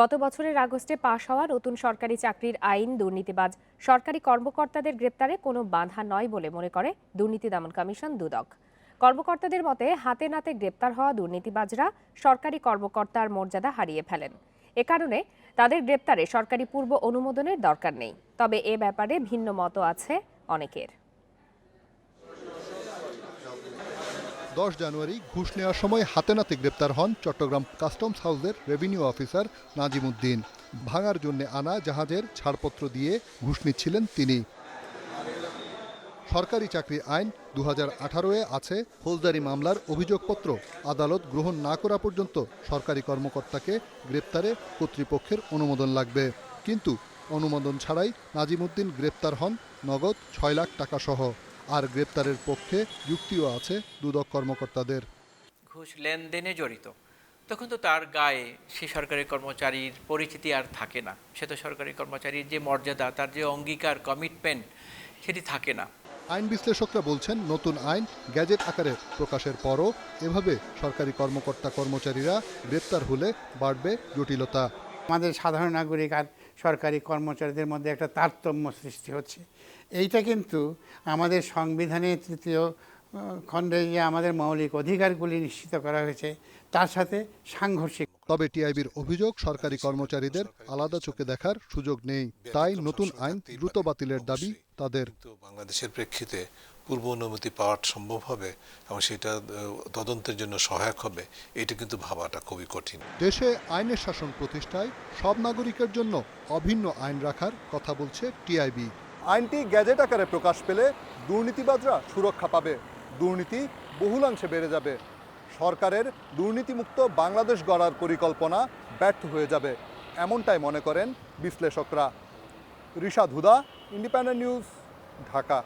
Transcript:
গত বছরের আগস্টে পাশ হওয়া নতুন সরকারি চাকরির আইন দুর্নীতিবাজ সরকারি কর্মকর্তাদের গ্রেপ্তারে কোনো বাধা নয় বলে মনে করে দুর্নীতি দমন কমিশন দুদক। কর্মকর্তাদের মতে, হাতে নাতে গ্রেপ্তার হওয়া দুর্নীতিবাজরা সরকারি কর্মকর্তার মর্যাদা হারিয়ে ফেলেন। এ কারণে তাদের গ্রেপ্তারে সরকারি পূর্ব অনুমোদনের দরকার নেই। তবে এ ব্যাপারে ভিন্ন মত আছে অনেকের। দশ জানুয়ারি ঘুষ নেওয়ার সময় হাতে নাতে গ্রেপ্তার হন চট্টগ্রাম কাস্টমস হাউসের রেভিনিউ অফিসার নাজিম উদ্দিন। ভাঙার জন্য আনা জাহাজের ছাড়পত্র দিয়ে ঘুষ নিচ্ছিলেন তিনি। সরকারি চাকরি আইন দু হাজার আছে, ফৌজদারি মামলার অভিযোগপত্র, আদালত গ্রহণ না করা পর্যন্ত সরকারি কর্মকর্তাকে গ্রেপ্তারে কর্তৃপক্ষের অনুমোদন লাগবে। কিন্তু অনুমোদন ছাড়াই নাজিমুদ্দিন গ্রেপ্তার হন নগদ ছয় লাখ টাকা সহ। আর গ্রেপ্তারের পক্ষে যুক্তিও আছে দুদক কর্মকর্তাদের। ঘুষ লেনদেনে জড়িত। তখন তো তার গায়ে সে সরকারি কর্মচারীর পরিচিতি আর থাকে না। সে তো সরকারি কর্মচারীর যে মর্যাদা তার যে অঙ্গীকার কমিটমেন্ট সেটি থাকে না। আইন বিশ্লেষকরা বলছেন নতুন আইন গ্যাজেট আকারে প্রকাশের পরও এভাবে সরকারি কর্মকর্তা কর্মচারীরা গ্রেপ্তার হলে বাড়বে জটিলতা। আমাদের সাধারণ নাগরিক আর সরকারি কর্মচারীদের মধ্যে একটা তারতম্য সৃষ্টি হচ্ছে। এইটা কিন্তু আমাদের সংবিধানে তৃতীয় খণ্ডে যে আমাদের মৌলিক অধিকারগুলি নিশ্চিত করা হয়েছে। তার সাথে সাংঘর্ষিক তবে টিআইবির অভিযোগ সরকারি কর্মচারীদের আলাদা চোখে দেখার সুযোগ নেই। তাই নতুন আইন দ্রুত বাতিলের দাবি তাদের। বাংলাদেশের প্রেক্ষিতে পূর্ব অনুমতি পাওয়া সম্ভব হবে এবং সেটা তদন্তের জন্য সহায়ক হবে এটা কিন্তু ভাবাটা খুবই কঠিন। দেশে আইনের শাসন প্রতিষ্ঠায় সব নাগরিকের জন্য অভিন্ন আইন রাখার কথা বলছে টিআইবি। আইনটি গ্যাজেট আকারে প্রকাশ পেলে দুর্নীতিবাজরা সুরক্ষা পাবে। দুর্নীতি বহুলাংশে বেড়ে যাবে। সরকারের দুর্নীতিমুক্ত বাংলাদেশ গড়ার পরিকল্পনা ব্যর্থ হয়ে যাবে, এমনটাই মনে করেন বিশ্লেষকরা। Rishad Huda, Independent News, Dhaka.